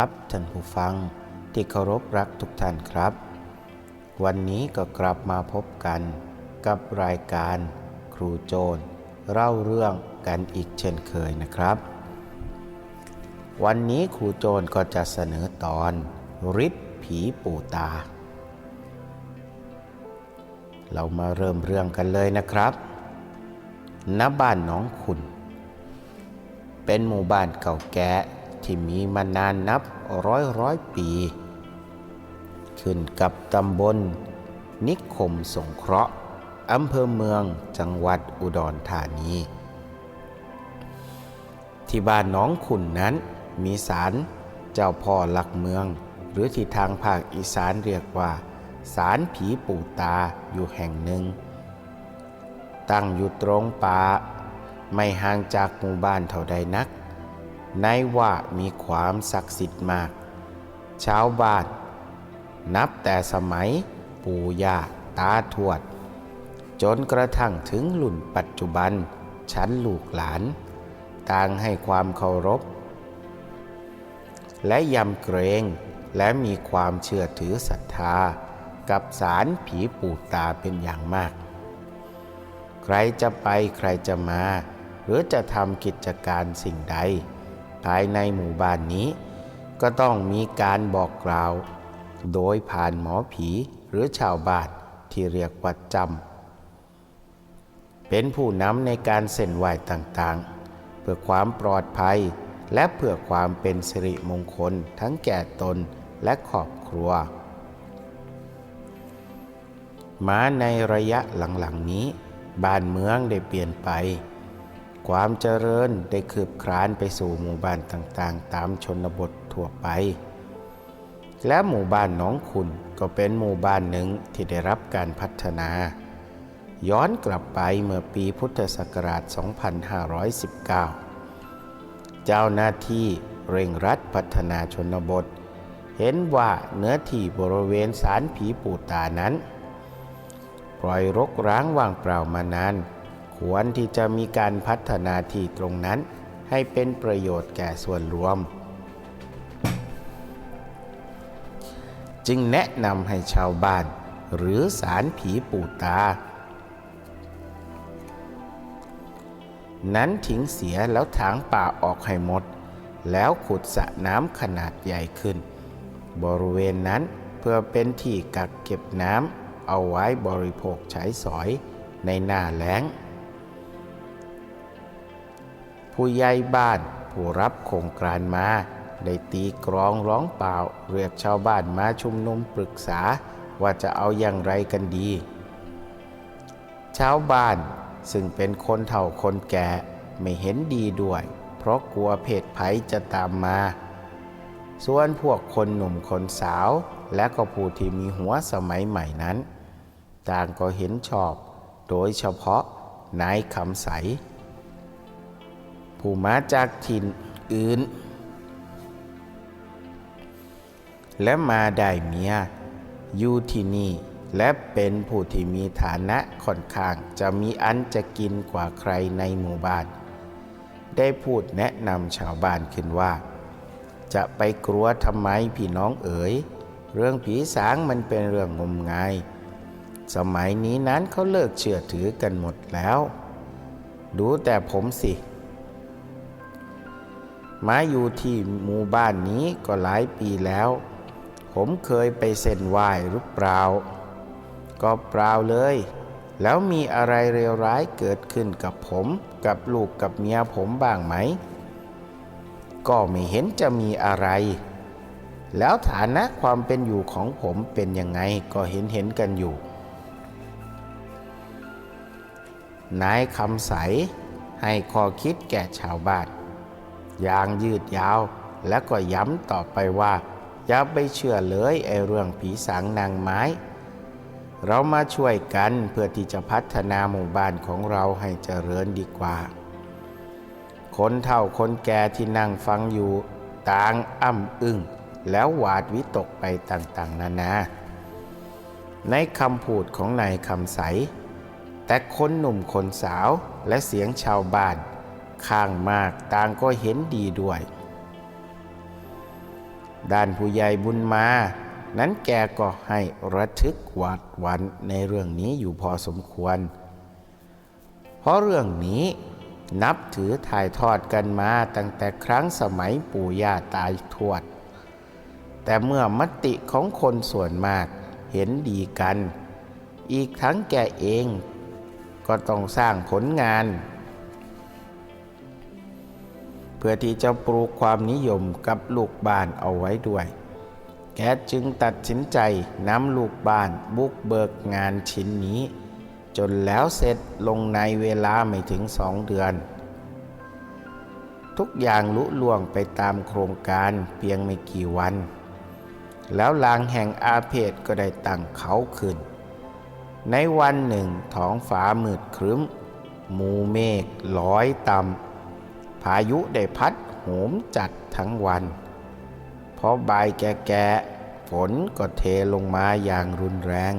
ครับท่านผู้ฟังที่เคารพรักทุกท่านครับ วันนี้ก็กลับมาพบกันกับรายการครูโจรเล่าเรื่องกันอีกเช่นเคยนะครับ วันนี้ครูโจรก็จะเสนอตอนฤทธิ์ผีปู่ตา เรามาเริ่มเรื่องกันเลยนะครับณบ้านหน้องขุนเป็นหมู่บ้านเก่าแก่ ที่มีมานานนับร้อยร้อยปี ขึ้นกับตำบล นิคมสงเคราะห์อำเภอเมืองจังหวัดอุดรธานี ที่บ้านน้องขุนนั้นมีศาลเจ้าพ่อหลักเมือง หรือที่ทางภาคอีสานเรียกว่าศาลผีปู่ตาอยู่แห่งหนึ่ง ตั้งอยู่ตรงป่าไม่ห่างจากหมู่บ้านเท่าใดนัก ในว่ามีความศักดิ์สิทธิ์มาก ชาวบ้าน นับแต่สมัยปู่ย่าตาทวด จนกระทั่งถึงรุ่นปัจจุบัน ชั้นลูกหลาน ต่างให้ความเคารพ และยำเกรงและมีความเชื่อถือศรัทธา กับสารผีปู่ตาเป็นอย่างมาก ใครจะไปใครจะมา หรือจะทำกิจการสิ่งใด ภายในหมู่บ้านนี้ ก็ต้องมีการบอกกล่าว โดยผ่านหมอผีหรือชาวบ้านที่เรียกว่าจำเป็นผู้นำในการเส้นไหวต่างๆ เพื่อความปลอดภัย และเพื่อความเป็นสิริมงคลทั้งแก่ตนและครอบครัวมาในระยะหลังๆนี้ บ้านเมืองได้เปลี่ยนไป ความเจริญได้คืบคลานไปสู่หมู่บ้านต่างๆ ตามชนบททั่วไป และหมู่บ้านหนองขุนก็เป็นหมู่บ้านหนึ่งที่ได้รับการพัฒนา ย้อนกลับไปเมื่อปีพุทธศักราช 2519 เจ้าหน้าที่เร่งรัดพัฒนาชนบท เห็นว่าเนื้อที่บริเวณศาลผีปู่ตานั้น ปล่อยรกร้างว่างเปล่ามานาน ควรที่จะมีการพัฒนาที่ตรงนั้น ให้เป็นประโยชน์แก่ส่วนรวม จึงแนะนำให้ชาวบ้าน หรือสารผีปู่ตา นั้นทิ้งเสียแล้วถางป่าออกให้หมด แล้วขุดสระน้ำขนาดใหญ่ขึ้น บริเวณนั้นเพื่อเป็นที่กักเก็บน้ำเอาไว้บริโภคใช้สอยในหน้าแล้ง ผู้ใหญ่บ้าน ผู้รับโครงการมา ได้ตีกรองร้องเปล่า เรียกชาวบ้านมาชุมนุมปรึกษาว่าจะเอาอย่างไรกันดี ชาวบ้านซึ่งเป็นคนเฒ่าคนแก่ไม่เห็นดีด้วย เพราะกลัวเพศภัยจะตามมา ส่วนพวกคนหนุ่มคนสาว และก็ผู้ที่มีหัวสมัยใหม่นั้น ต่างก็เห็นชอบ โดยเฉพาะนายคำใส ผู้มาจากถิ่นอื่น และมาได้เมียอยู่ที่นี่และเป็นผู้ที่มีฐานะค่อนข้างจะมีอันจะกินกว่าใครในหมู่บ้าน ได้พูดแนะนำชาวบ้านขึ้นว่า จะไปกลัวทำไมพี่น้องเอ๋ย เรื่องผีสางมันเป็นเรื่องงมงาย สมัยนี้นั้นเขาเลิกเชื่อถือกันหมดแล้ว ดูแต่ผมสิ มาอยู่ที่หมู่บ้านนี้ก็หลายปีแล้ว ผมเคยไปเส้นไหว้หรือเปล่า ก็เปล่าเลย แล้วมีอะไรเลวร้ายเกิดขึ้นกับผมกับลูกกับเมียผมบ้างไหม ก็ไม่เห็นจะมีอะไร แล้วฐานะความเป็นอยู่ของผมเป็นยังไงก็เห็นเห็นกันอยู่ นายคำใสให้ข้อคิดแก่ชาวบ้าน อย่างยืดยาว แล้วก็ย้ำต่อไปว่า อย่าไปเชื่อเลยไอเรื่องผีสางนางไม้ เรามาช่วยกันเพื่อที่จะพัฒนาหมู่บ้านของเราให้เจริญดีกว่า คนเฒ่าคนแก่ที่นั่งฟังอยู่ ต่างอ้ำอึ้งแล้วหวาดวิตกไปต่างๆ นานา ในคำพูดของนายคำใส แต่คนหนุ่มคนสาวและเสียงชาวบ้าน ข้างมากต่างก็เห็นดีด้วย ด้านผู้ใหญ่บุญมา นั้นแกก็ให้ระทึกหวาดหวันในเรื่องนี้อยู่พอสมควร เพราะเรื่องนี้นับถือถ่ายทอดกันมาตั้งแต่ครั้งสมัยปู่ย่าตายทวด แต่เมื่อมติของคนส่วนมากเห็นดีกัน อีกทั้งแกเองก็ต้องสร้างผลงาน เพื่อที่จะปลูกความนิยมกับลูกบ้านเอาไว้ด้วย แกจึงตัดสินใจนำลูกบ้านบุกเบิกงานชิ้นนี้ จนแล้วเสร็จลงในเวลาไม่ถึงสองเดือน ทุกอย่างลุล่วงไปตามโครงการเพียงไม่กี่วัน แล้วลางแห่งอาเพศก็ได้ตั้งเขาขึ้น ในวันหนึ่งท้องฟ้ามืดครึ้มหมูเมฆลอยต่ำ พายุได้พัดโหมจัดทั้งวัน เพราะใบายแก่ๆฝนก็เทลงมาอย่างรุนแรง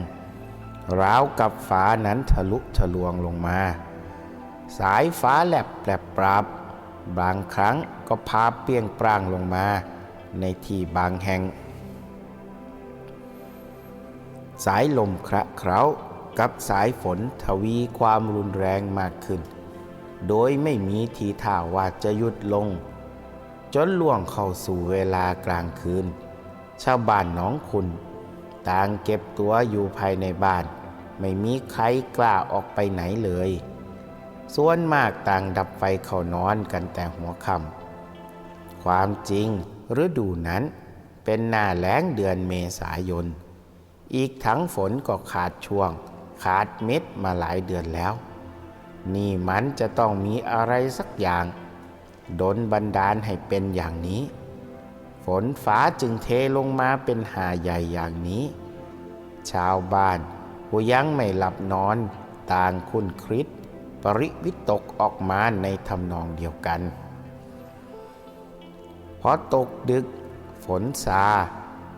ราวกับฟ้านั้นทะลุทะลวงลงมา สายฟ้าแลบแปรปราบบางครั้งก็พาเปียงปร้างลงมา ในที่บางแห่ง สายลมคระเคล้ากับสายฝนทวีความรุนแรงมากขึ้น โดยไม่มีทีท่าว่าจะหยุดลง จนล่วงเข้าสู่เวลากลางคืน ชาวบ้านหน้องคุณ ต่างเก็บตัวอยู่ภายในบ้าน ไม่มีใครกล้าออกไปไหนเลย ส่วนมากต่างดับไฟเข้านอนกันแต่หัวค่ำความจริงฤดูนั้นเป็นหน้าแล้งเดือนเมษายน อีกทั้งฝนก็ขาดช่วง ขาดเม็ดมาหลายเดือนแล้ว นี่มันจะต้องมีอะไรสักอย่างดนบันดาลให้เป็นอย่างนี้ ฝนฟ้าจึงเทลงมาเป็นหาใหญ่อย่างนี้ ชาวบ้านผู้ยังไม่หลับนอนต่างคุณคริสปริวิตกออกมาในทำนองเดียวกันพอตกดึก ฝนซา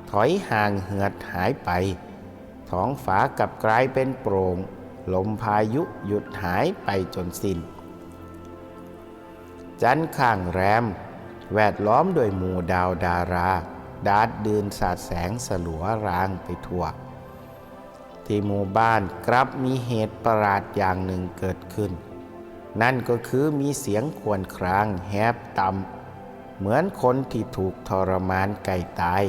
ถอยห่างเหือดหายไป ท้องฟ้ากลับกลายเป็นโปร่ง ลมพายุหยุดหายไปจนสิน้น จันทข้างแรม แวดล้อมด้วยหมู่ดาวดารา ดาดเดืนสาดแสงสลัวรางไปทั่ว ที่หมู่บ้านกลับมีเหตุประหลาดอย่างหนึ่งเกิดขึ้น นั่นก็คือมีเสียงควญครางแหบต่ำเหมือนคนที่ถูกทรมานไก่ตาย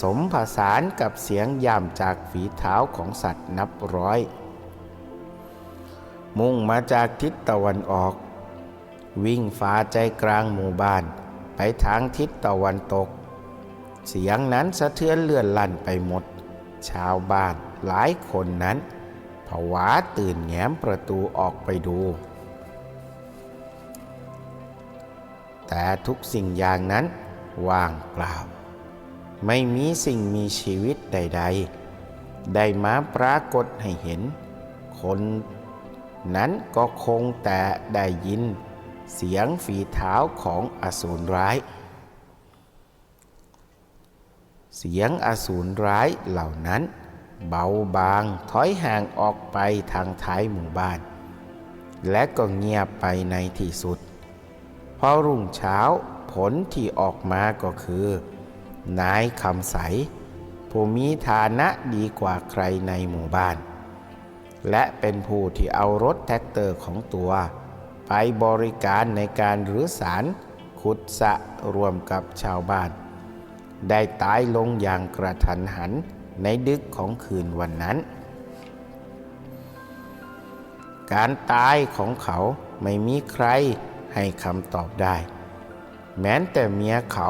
สมผสานกับเสียงย่ำจากฝีเท้าของสัตว์นับร้อย มุ่งมาจากทิศตะวันออก วิ่งฟ้าใจกลางหมู่บ้าน ไปทางทิศตะวันตก เสียงนั้นสะเทือนเลื่อนลั่นไปหมด ชาวบ้านหลายคนนั้นผวาตื่นแง้มประตูออกไปดู แต่ทุกสิ่งอย่างนั้นว่างเปล่า ไม่มีสิ่งมีชีวิตใด ๆ ได้มาปรากฏให้เห็น คนนั้นก็คงแต่ได้ยิน เสียงฝีเท้าของอสูรร้าย เสียงอสูรร้ายเหล่านั้น เบาบางถอยห่างออกไปทางท้ายหมู่บ้าน และก็เงียบไปในที่สุดพอรุ่งเช้าผลที่ออกมาก็คือ นายคำใส ผู้มีฐานะดีกว่าใครในหมู่บ้าน และเป็นผู้ที่เอารถแท็กเตอร์ของตัว ไปบริการในการรื้อสารขุดสะรวมกับชาวบ้าน ได้ตายลงอย่างกระทันหันในดึกของคืนวันนั้น การตายของเขาไม่มีใครให้คำตอบได้ แม้แต่เมียเขา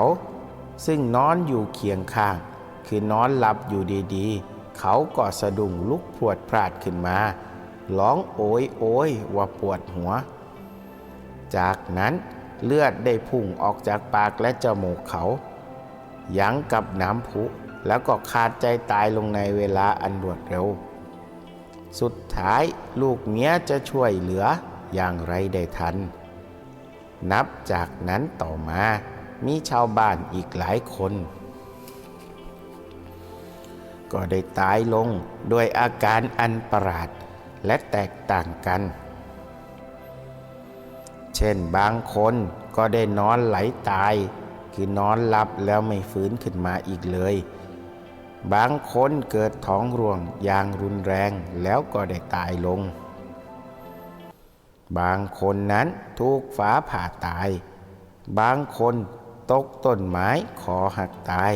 ซึ่งนอนอยู่เคียงข้าง คือนอนหลับอยู่ดีๆ เขาก็สะดุ้งลุกพรวดพลาดขึ้นมาร้องโอยโอยว่าปวดหัว จากนั้นเลือดได้พุ่งออกจากปากและจมูกเขายังกับน้ำพุแล้วก็ขาดใจตายลงในเวลาอันรวดเร็ว สุดท้ายลูกเมียจะช่วยเหลืออย่างไรได้ทัน นับจากนั้นต่อมา มีชาวบ้านอีกหลายคน ก็ได้ตายลงโดยอาการอันประหลาดและแตกต่างกัน เช่นบางคนก็ได้นอนไหลตาย คือนอนหลับแล้วไม่ฟื้นขึ้นมาอีกเลย บางคนเกิดท้องร่วงอย่างรุนแรงแล้วก็ได้ตายลง บางคนนั้นถูกฟ้าผ่าตาย บางคน ตกต้นไม้คอหักตาย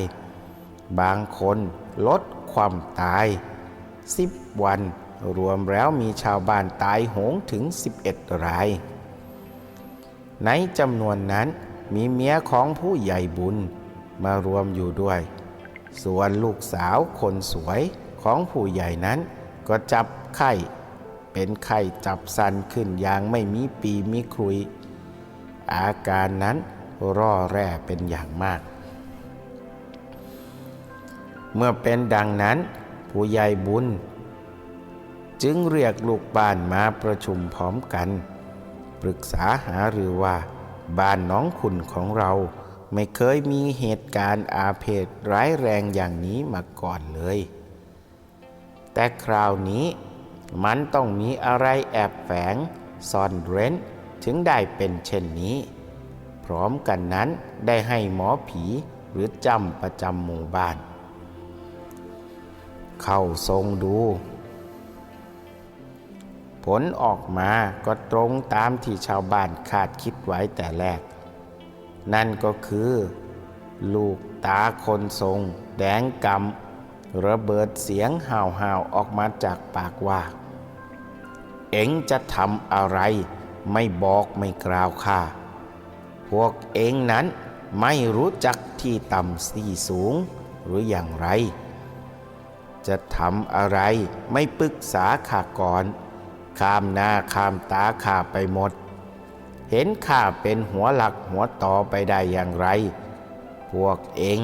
บางคนลดความตายสิบวันรวมแล้วมีชาวบ้านตายโหงถึง 11 ราย ในจำนวนนั้นมีเมียของผู้ใหญ่บุญมารวมอยู่ด้วย ส่วนลูกสาวคนสวยของผู้ใหญ่นั้นก็จับไข้เป็นไข้จับสันขึ้นอย่างไม่มีปีมีครุย อาการนั้น ร่อแร่เป็นอย่างมาก เมื่อเป็นดังนั้น ผู้ใหญ่บุญ จึงเรียกลูกบ้านมาประชุมพร้อมกัน ปรึกษาหารือว่าบ้านน้องขุนของเราไม่เคยมีเหตุการณ์อาเพศร้ายแรงอย่างนี้มาก่อนเลย แต่คราวนี้มันต้องมีอะไรแอบแฝงซ่อนเร้นถึงได้เป็นเช่นนี้ พร้อมกันนั้นได้ให้หมอผีหรือจำประจำหมู่บ้าน เข้าทรงดู ผลออกมาก็ตรงตามที่ชาวบ้านคาดคิดไว้แต่แรก นั่นก็คือ ลูกตาคนทรง แดงกำระเบิดเสียงห่าวห่าวออกมาจากปากว่า เอ็งจะทำอะไร ไม่บอกไม่กล่าวข้า พวกเองนั้นไม่รู้จักที่ต่ำที่สูงหรืออย่างไร จะทำอะไรไม่ปรึกษาข้าก่อน ข้ามหน้าข้ามตาข้าไปหมด เห็นข้าเป็นหัวหลักหัวต่อไปได้อย่างไร พวกเอง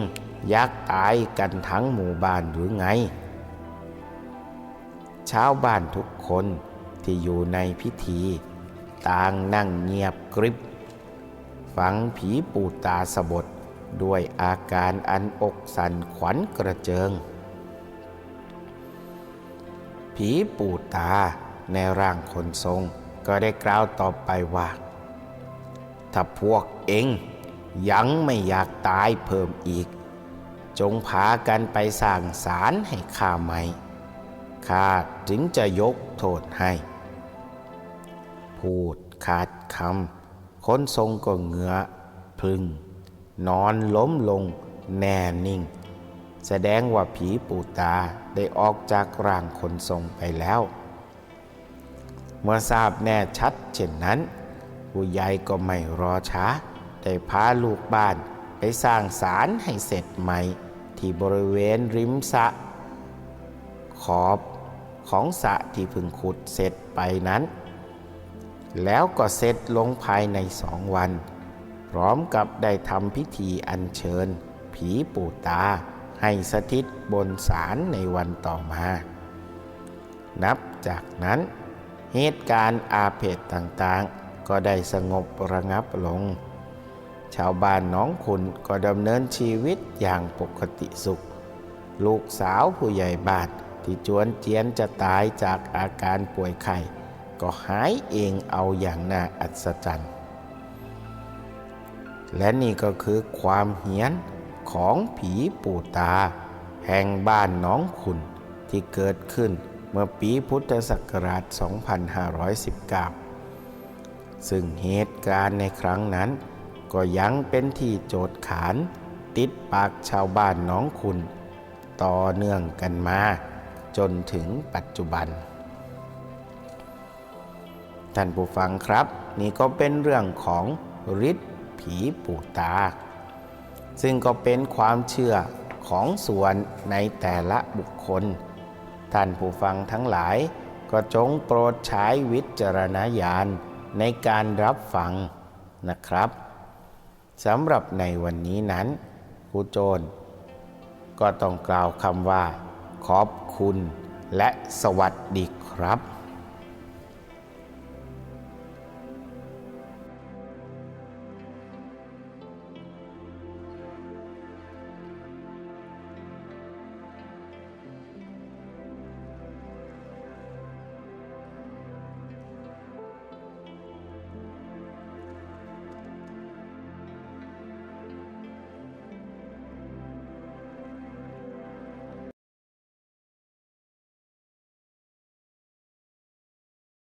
อยากตายกันทั้งหมู่บ้านหรือไง ชาวบ้านทุกคนที่อยู่ในพิธี ต่างนั่งเงียบกริบ ฟังผีปูตาสบดด้วยอาการอันอกสั่นขวัญกระเจิง ผีปูตาในร่างคนทรงก็ได้กล่าวต่อไปว่า ถ้าพวกเองยังไม่อยากตายเพิ่มอีก จงพากันไปสร้างศาลให้ข้าใหม่ข้าจึงจะยกโทษให้ พูดขาดคำ คนทรงก็เหงือพึง นอนล้มลงแน่นิ่ง แสดงว่าผีปูตาได้ออกจากร่างคนทรงไปแล้ว เมื่อทราบแน่ชัดเช่นนั้น ผู้ใหญ่ก็ไม่รอช้า ได้พาลูกบ้านไปสร้างศาลให้เสร็จใหม่ ที่บริเวณริมสะ ขอบของสะที่พึงขุดเสร็จไปนั้น แล้วก็เสร็จลงภายในสองวัน พร้อมกับได้ทำพิธีอัญเชิญ ผีปู่ตาให้สถิตบนศาลในวันต่อมา นับจากนั้น เหตุการณ์อาเพศต่างๆ ก็ได้สงบระงับลง ชาวบ้านน้องคุณก็ดำเนินชีวิตอย่างปกติสุข ลูกสาวผู้ใหญ่บานที่จวนเจียนจะตายจากอาการป่วยไข้ ก็หายเองเอาอย่างน่าอัศจรรย์ และนี่ก็คือความเหี้ยนของผีปู่ตา แห่งบ้านน้องขุนที่เกิดขึ้นเมื่อปีพุทธศักราช 2519 ซึ่งเหตุการณ์ในครั้งนั้น ก็ยังเป็นที่โจทย์ขาน ติดปากชาวบ้านน้องคุณ ต่อเนื่องกันมา จนถึงปัจจุบัน ท่านผู้ฟังครับ นี่ก็เป็นเรื่องของฤทธิ์ผีปู่ตา ซึ่งก็เป็นความเชื่อของส่วนในแต่ละบุคคล ท่านผู้ฟังทั้งหลาย ก็จงโปรดใช้วิจารณญาณในการรับฟังนะครับสำหรับในวันนี้นั้นครูโจรก็ต้องกล่าวคำว่า ขอบคุณและสวัสดีครับ